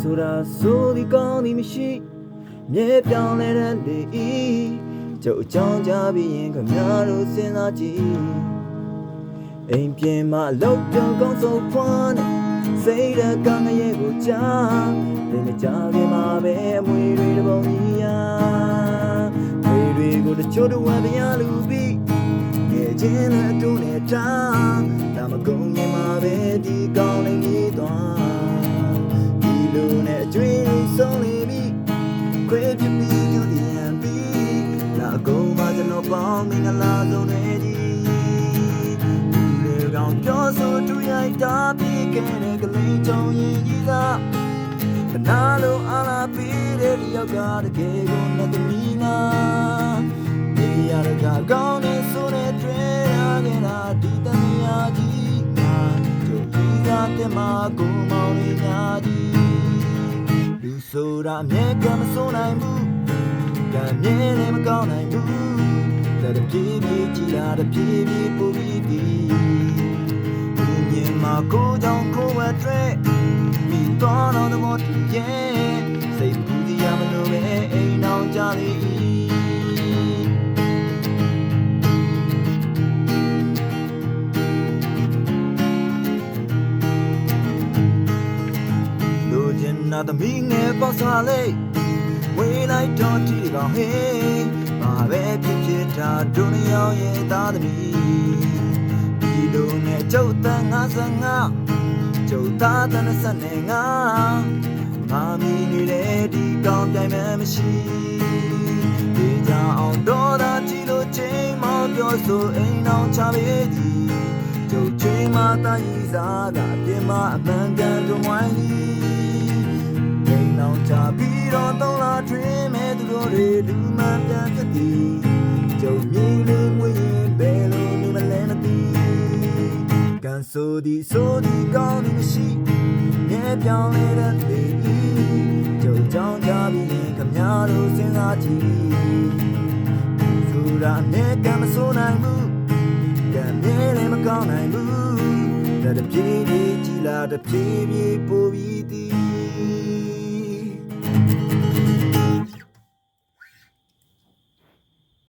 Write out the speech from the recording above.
ဆိုတာဆိုဒီကောင်းဒီမရှိမြဲပြောင်းလဲတဲ့လေဤကျုပ်အကြောင်းကြပြီးရင်ခမရတို့စဉ်းစားကြည့်အိမ်ပြင်မှာအလုပ်ပြောင်းကောင်းဆုံးဖွားနေစိတ်ဓာတ်ကငရဲ့ကိုကြားဒီမကြခင်မှာပဲအမွေတွေတစ်ပုံကြီးရာဝေတွေကိုတချို့တော့ဝယ်ပြရလူပြီးငယ်ချင်းနဲ့အတူနဲ့ထား မင်္ဂလာဆုံးတွေကြီးဒီလိုကောင်ပြောဆိုတူရိုက်တာပြီးခဲ့တဲ့ကလေးချောင်းရင်ကြီးသာကနာလိုအားလာပြီးတဲ့ဒီယောက်ကတကယ်ကိုနဲ့သမီးနာဒီရကကောင်းနေဆိုတဲ့တွေ့ရခဲ့တာဒီတမယာကြီးငါတို့ဒီသာတဲ့မှာကိုမောင်လေးညာကြီးလူဆိုတာအမြဲကမစိုးနိုင်ဘူးကံမြဲလည်းမကောင်းနိုင်ဘူးတဲ့တ ပြေးပြေးကြည်လာတဲ့ပြေးပြေးပူပြီးဒီမြင်မှာကိုကြောင့်ကိုယ်ဝတ်တွေ့မိတော်တော်သဘောတူရဲ့စိတ်ပူစရာမလိုပဲအိမ်အောင်ကြလေလိုချင်တာသမီးငယ်ပေါ့စားလေဝေးလိုက်တော့ကြည့်ကောင်ဟေး ဘာပဲဖြစ်ဖြစ်တာဒုနီယောင်ရဲ့သားသမီးဒီလိုနဲ့ကျုပ်တန်55ကျုပ်သားတန်ဆက်နေငါမာမီနေတဲ့ဒီကောင်းပြိုင်မဲ့မရှိဒီကြအောင်တော့တာကြည့်လို့ချိန်မောင်ပြောဆိုအိမ်အောင်ချပေသည်ကျုပ်ချိန်မှတန်ရီစားကအပြင်မှာအမှန်ကန်တို့မွိုင်းသည် မဲ့သူတို့တွေလူမှန်ပြန်ဖြစ်သည်ကြုံမြင်လေးမွေရင်ဘယ်လိုနေမလဲမသိကန်ဆိုဒီဆိုဒီကောင်းဒီမရှိမြဲပြောင်းလဲတဲ့လေကြုံကြောင်းကြပြီးရင်ခမရတို့စဉ်းစားကြည့်ဆိုတာနဲ့ကမဆိုနိုင်ဘူးကံမြဲလည်းမကောင်းနိုင်ဘူးတဲ့တပြေးပြေးကြည်လာတပြေးပြေးပို့ပြီးသည်